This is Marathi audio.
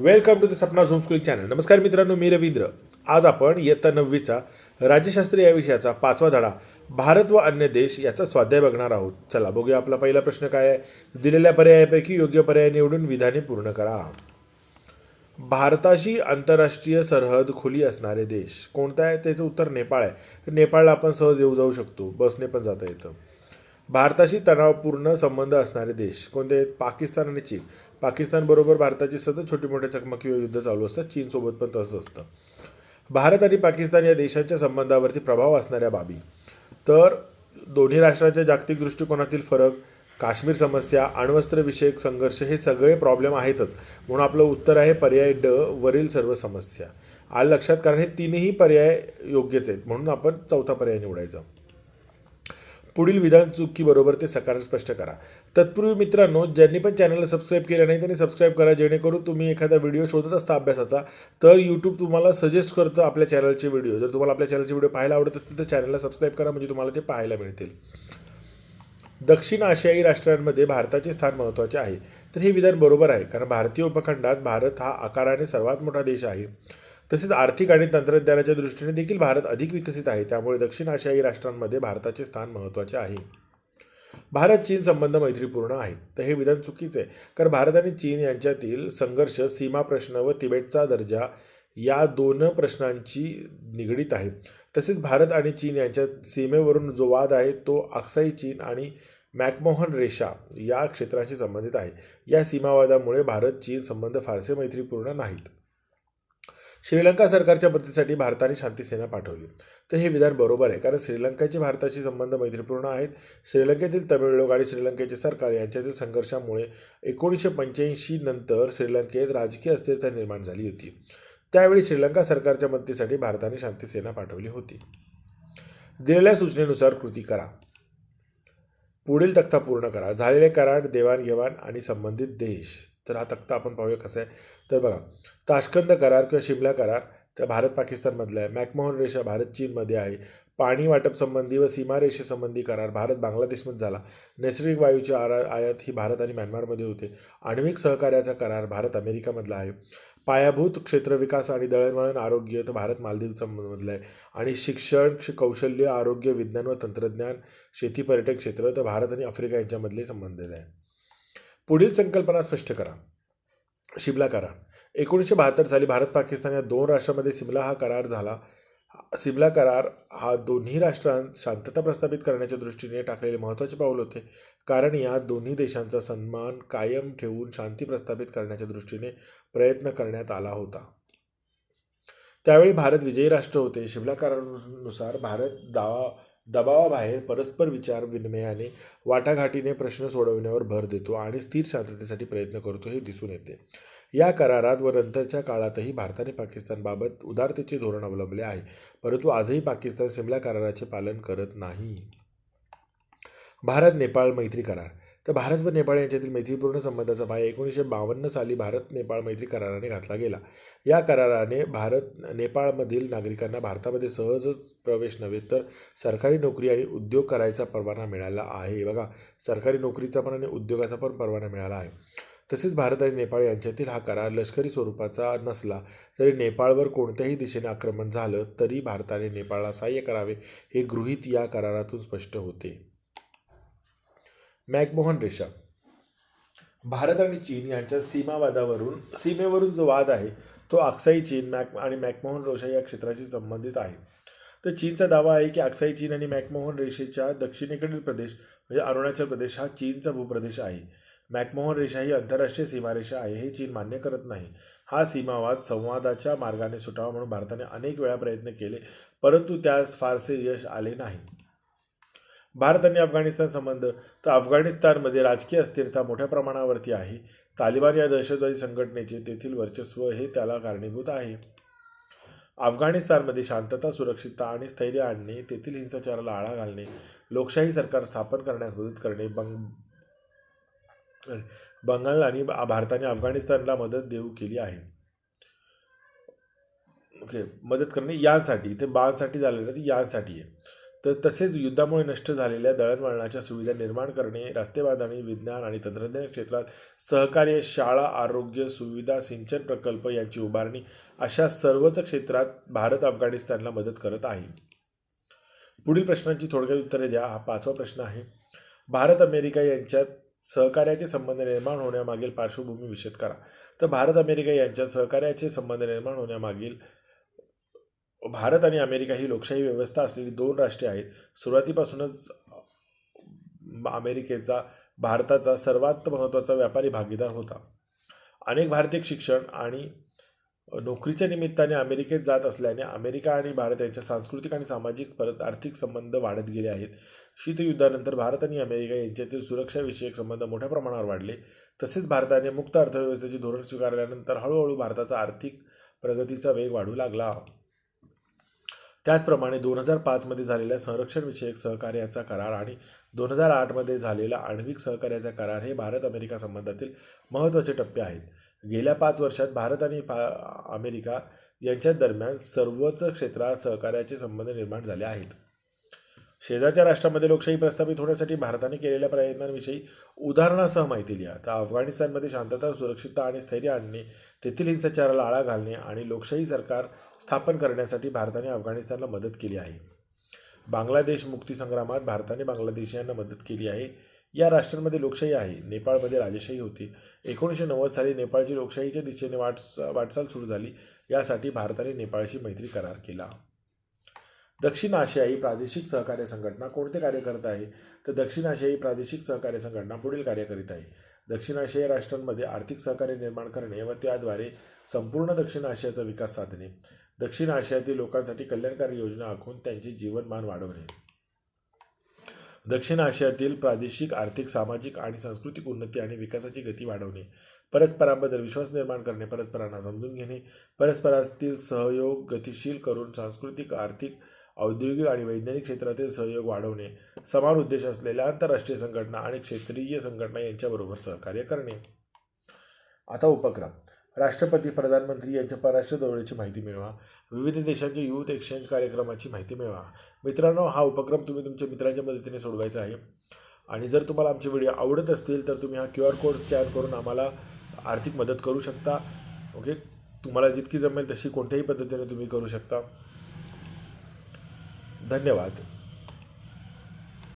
Welcome to the Sapna zoom school channel नमस्कार मित्रांनो मी रवींद्र. आज आपण इयत्ता नववीचा राज्यशास्त्र या विषयाचा पाचवा धडा भारत व अन्य देश याचा स्वाध्याय बघणार आहोत. चला बघूया आपला पहिला प्रश्न काय आहे. दिलेल्या पर्यायापैकी योग्य पर्याय निवडून विधाने पूर्ण करा. भारताशी आंतरराष्ट्रीय सरहद खुली असणारे देश कोणता आहे? त्याचं उत्तर नेपाळ आहे. नेपाळला आपण सहज येऊ जाऊ शकतो. बसने पण जाता येतं. भारताशी तणावपूर्ण संबंध असणारे देश कोणते आहेत? पाकिस्तान आणि चीन. पाकिस्तानबरोबर भारताची सतत छोटी मोठ्या चकमकी व युद्ध चालू असतात. चीनसोबत पण तसंच असतं. भारत आणि पाकिस्तान या देशांच्या संबंधावरती प्रभाव असणाऱ्या बाबी. तर दोन्ही राष्ट्रांच्या जागतिक दृष्टिकोनातील फरक काश्मीर समस्या अण्वस्त्रविषयक संघर्ष हे सगळे प्रॉब्लेम आहेतच. म्हणून आपलं उत्तर आहे पर्याय ड वरील सर्व समस्या. आलं लक्षात? कारण हे तीनही पर्याय योग्यच आहेत. म्हणून आपण चौथा पर्याय निवडायचा. पुढील विधान चुकीबरोबर ते सकारात्मक स्पष्ट करा. तत्पूर्वी मित्रांनो ज्यांनी पण चॅनलला सबस्क्राईब केलं नाही त्यांनी सबस्क्राईब करा जेणेकरून तुम्ही एखादा व्हिडिओ शोधत असता अभ्यासाचा तर यूट्यूब तुम्हाला सजेस्ट करतं आपल्या चॅनलचे व्हिडिओ जर तुम्हाला आपल्या चॅनलचे व्हिडिओ पाहायला आवडत असतील तर चॅनलला सबस्क्राईब करा म्हणजे तुम्हाला ते पाहायला मिळतील. दक्षिण आशियाई राष्ट्रांमध्ये भारताचे स्थान महत्त्वाचे आहे. तर हे विधान बरोबर आहे कारण भारतीय उपखंडात भारत हा आकाराने सर्वात मोठा देश आहे. तसेच आर्थिक आणि तंत्रज्ञानाच्या दृष्टीने देखील भारत अधिक विकसित आहे. त्यामुळे दक्षिण आशियाई राष्ट्रांमध्ये भारताचे स्थान महत्त्वाचे आहे. भारत चीन संबंध मैत्रीपूर्ण आहेत तर हे विधान चुकीचे आहे. कारण भारत आणि चीन यांच्यातील संघर्ष सीमा प्रश्न व तिबेटचा दर्जा या दोन प्रश्नांची निगडीत आहे. तसेच भारत आणि चीन यांच्या सीमेवरून जो वाद आहे तो अक्साई चीन आणि मॅकमोहन रेषा या क्षेत्राशी संबंधित आहे. या सीमावादामुळे भारत चीन संबंध फारसे मैत्रीपूर्ण नाहीत. श्रीलंका सरकारच्या मदतीसाठी भारताने शांतीसेना पाठवली. तर हे विधान बरोबर आहे कारण श्रीलंकेचे भारताशी संबंध मैत्रीपूर्ण आहेत. श्रीलंकेतील तमिळ लोक आणि श्रीलंकेचे सरकार यांच्यातील संघर्षामुळे एकोणीसशे पंच्याऐंशी नंतर श्रीलंकेत राजकीय अस्थिरता निर्माण झाली होती. त्यावेळी श्रीलंका सरकारच्या मदतीसाठी भारताने शांतीसेना पाठवली होती. दिलेल्या सूचनेनुसार कृती करा. पुढील तक्ता पूर्ण करा. झालेले करार देवाणघेवाण आणि संबंधित देश तर हा तक्ता आपण पाहूया कसा आहे. तर बघा ताशकंद करार किंवा शिमला करार त्या भारत पाकिस्तानमधला आहे. मॅकमोहन रेषा भारत चीनमध्ये आहे. पाणी वाटप संबंधी व सीमारेषेसंबंधी करार भारत बांगलादेशमध्ये झाला. नैसर्गिक वायूची आरा आयात ही भारत आणि म्यानमारमध्ये होते. आण्विक सहकार्याचा करार भारत अमेरिकामधला आहे. पायाभूत क्षेत्र विकास आणि दळणवळण आरोग्य तर भारत मालदीवचा मधला आहे. आणि शिक्षण कौशल्य आरोग्य विज्ञान व तंत्रज्ञान शेती पर्यटक क्षेत्र तर भारत आणि आफ्रिका यांच्यामधले संबंधित आहे पुढील संकल्पना स्पष्ट करा. शिमला करार. एकोणीसशे बहात्तर साली भारत पाकिस्तान या दोन राष्ट्रांमध्ये सिमला हा करार झाला. सिमला करार हा दोन्ही राष्ट्रांत शांतता प्रस्थापित करण्याच्या दृष्टीने टाकलेले महत्त्वाचे पाऊल होते. कारण या दोन्ही देशांचा सन्मान कायम ठेवून शांती प्रस्थापित करण्याच्या दृष्टीने प्रयत्न करण्यात आला होता. त्यावेळी भारत विजयी राष्ट्र होते. शिमला करारानुसार भारत दावा दबावाबाहेर परस्पर विचार विनिमयाने वाटाघाटीने प्रश्न सोडवण्यावर भर देतो आणि स्थिर शांततेसाठी प्रयत्न करतो हे दिसून येते. या करारात व नंतरच्या काळातही भारताने पाकिस्तानबाबत उदारतेचे धोरण अवलंबले आहे परंतु आजही पाकिस्तान सिमला कराराचे पालन करत नाही. भारत नेपाळ मैत्री करार तर भारत व नेपाळ यांच्यातील मैत्रीपूर्ण संबंधाचा पाया एकोणीसशे बावन्न साली भारत नेपाळ मैत्री कराराने घातला गेला. या कराराने भारत नेपाळमधील नागरिकांना भारतामध्ये सहजच प्रवेश नव्हे तर सरकारी नोकरी आणि उद्योग करायचा परवाना मिळाला आहे. बघा सरकारी नोकरीचा पण आणि उद्योगाचा पण परवाना मिळाला आहे. तसेच भारत आणि नेपाळ यांच्यातील हा करार लष्करी स्वरूपाचा नसला तरी नेपाळवर कोणत्याही दिशेने आक्रमण झालं तरी भारताने नेपाळला सहाय्य करावे हे गृहीत या करारातून स्पष्ट होते. मॅकमोहन रेषा भारत आणि चीन यांच्या सीमावादावरून सीमेवरून जो वाद आहे तो अक्साई चीन मॅक आणि मॅकमोहन रेषा या क्षेत्राशी संबंधित आहे. तर चीनचा दावा आहे की अक्साई चीन आणि मॅकमोहन रेषेच्या दक्षिणेकडील प्रदेश म्हणजे अरुणाचल प्रदेश हा चीनचा भूप्रदेश आहे. मॅकमोहन रेषा ही आंतरराष्ट्रीय सीमारेषा आहे हे चीन मान्य करत नाही. हा सीमावाद संवादाच्या मार्गाने सुटावा म्हणून भारताने अनेक वेळा प्रयत्न केले परंतु त्यास फारसे यश आले नाही. भारत आणि अफगाणिस्तान संबंध तर अफगाणिस्तानमध्ये राजकीय अस्थिरता मोठ्या प्रमाणावरती आहे. तालिबान या दहशतवादी संघटनेचे तेथील वर्चस्व हे त्याला कारणीभूत आहे. अफगाणिस्तानमध्ये शांतता सुरक्षितता आणि स्थैर्य आणणे तेथील हिंसाचाराला आळा घालणे लोकशाही सरकार स्थापन करण्यास मदत करणे बंग बंगाल आणि भारताने अफगाणिस्तानला मदत देऊ केली आहे. ओके मदत करणे यांसाठी ते बांसाठी झालेलं तर यांसाठी आहे. तर तसेच युद्धामुळे नष्ट झालेल्या दळणवळणाच्या सुविधा निर्माण करणे रस्ते बांधणी विज्ञान आणि तंत्रज्ञान क्षेत्रात सहकार्य शाळा आरोग्य सुविधा सिंचन प्रकल्प यांची उभारणी अशा सर्वच क्षेत्रात भारत अफगाणिस्तानला मदत करत आहे. पुढील प्रश्नांची थोडक्यात उत्तरे द्या. हा पाचवा प्रश्न आहे. भारत अमेरिका यांच्यात सहकार्याचे संबंध निर्माण होण्यामागील पार्श्वभूमी विषद करा. तर भारत अमेरिका यांच्यात सहकार्याचे संबंध निर्माण होण्यामागील भारत आणि अमेरिका ही लोकशाही व्यवस्था असलेली दोन राष्ट्रे आहेत. सुरुवातीपासूनच अमेरिकेचा भारताचा सर्वात महत्त्वाचा व्यापारी भागीदार होता. अनेक भारतीय शिक्षण आणि नोकरीच्या निमित्ताने अमेरिकेत जात असल्याने अमेरिका आणि भारत यांच्या सांस्कृतिक आणि सामाजिक परत आर्थिक संबंध वाढत गेले आहेत. शीतयुद्धानंतर भारत आणि अमेरिका यांच्यातील सुरक्षाविषयक संबंध मोठ्या प्रमाणावर वाढले. तसेच भारताने मुक्त अर्थव्यवस्थेचे धोरण स्वीकारल्यानंतर हळूहळू भारताचा आर्थिक प्रगतीचा वेग वाढू लागला. त्याचप्रमाणे दोन हजार पाचमध्ये झालेल्या संरक्षणविषयक सहकार्याचा करार आणि दोन हजार आठमध्ये झालेला आण्विक सहकार्याचा करार हे भारत अमेरिका संबंधातील महत्त्वाचे टप्पे आहेत. गेल्या पाच वर्षात भारत आणि पा अमेरिका यांच्या दरम्यान सर्वच क्षेत्रात सहकार्याचे संबंध निर्माण झाले आहेत. शेजारच्या राष्ट्रामध्ये लोकशाही प्रस्थापित होण्यासाठी भारताने केलेल्या प्रयत्नांविषयी उदाहरणासह माहिती लिहा. तर अफगाणिस्तानमध्ये शांतता सुरक्षितता आणि स्थैर्य आणणे तेथील हिंसाचाराला आळा घालणे आणि लोकशाही सरकार स्थापन करण्यासाठी भारताने अफगाणिस्तानला मदत केली आहे. बांगलादेश मुक्तीसंग्रामात भारताने बांगलादेशीयांना मदत केली आहे. या राष्ट्रांमध्ये लोकशाही आहे. नेपाळमध्ये राजेशाही होती. एकोणीसशे नव्वद साली नेपाळची लोकशाहीच्या दिशेने वाटस वाटचाल सुरू झाली. यासाठी भारताने नेपाळशी मैत्री करार केला. दक्षिण आशियाई प्रादेशिक सहकार्य संघटना कोणते कार्य करत आहे? तर दक्षिण आशियाई प्रादेशिक सहकार्य संघटना पुढील कार्य करीत आहे. दक्षिण आशियाई राष्ट्रांमध्ये आर्थिक सहकार्य निर्माण करणे व त्याद्वारे संपूर्ण दक्षिण आशियाचा विकास साधणे. दक्षिण आशियातील लोकांसाठी कल्याणकारी योजना आखून त्यांचे जीवनमान वाढवणे. दक्षिण आशियातील प्रादेशिक आर्थिक सामाजिक आणि सांस्कृतिक उन्नती आणि विकासाची गती वाढवणे. परस्परांबद्दल विश्वास निर्माण करणे परस्परांना समजून घेणे. परस्परातील सहयोग गतिशील करून सांस्कृतिक आर्थिक औद्योगिक आणि वैज्ञानिक क्षेत्रातील सहयोग वाढवणे समान उद्देश असलेल्या आंतरराष्ट्रीय संघटना आणि क्षेत्रीय संघटना यांच्याबरोबर सहकार्य करणे. आता उपक्रम. राष्ट्रपती प्रधानमंत्री यांच्या परराष्ट्र दौऱ्याची माहिती मिळवा. विविध देशांच्या युथ एक्सचेंज कार्यक्रमाची माहिती मिळवा. मित्रांनो हा उपक्रम तुम्ही तुमच्या मित्रांच्या मदतीने सोडवायचा आहे. आणि जर तुम्हाला आमचे व्हिडिओ आवडत असतील तर तुम्ही हा क्यू आर कोड स्कॅन करून आम्हाला आर्थिक मदत करू शकता. ओके? तुम्हाला जितकी जमेल तशी कोणत्याही पद्धतीने तुम्ही करू शकता. धन्यवाद.